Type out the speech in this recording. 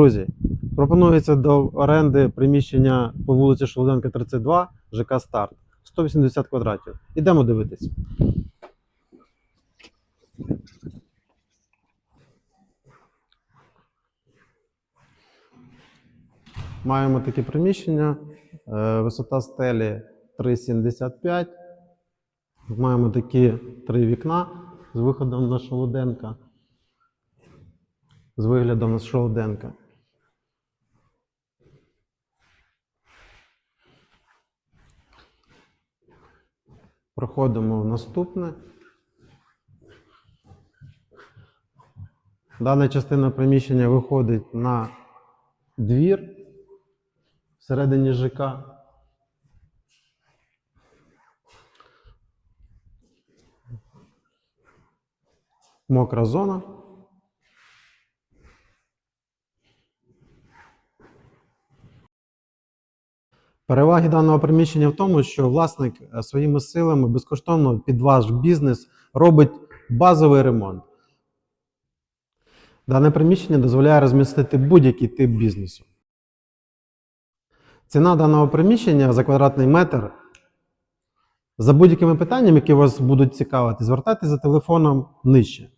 Друзі, пропонується до оренди приміщення по вулиці Шолоденка 32, ЖК Старт. 180 квадратів. Ідемо дивитись. Маємо такі приміщення. Е, Висота стелі 3,75. Маємо такі три вікна з виходом на Шолоденка. З виглядом на Шолоденка. Проходимо в наступне. Дана частина приміщення виходить на двір всередині ЖК. Мокра зона. Переваги даного приміщення в тому, що власник е, своїми силами безкоштовно під ваш бізнес робить базовий ремонт. Дане приміщення дозволяє розмістити будь-який тип бізнесу. Ціна даного приміщення за квадратний метр. За будь-якими питаннями, які вас будуть цікавити, звертайтеся за телефоном нижче.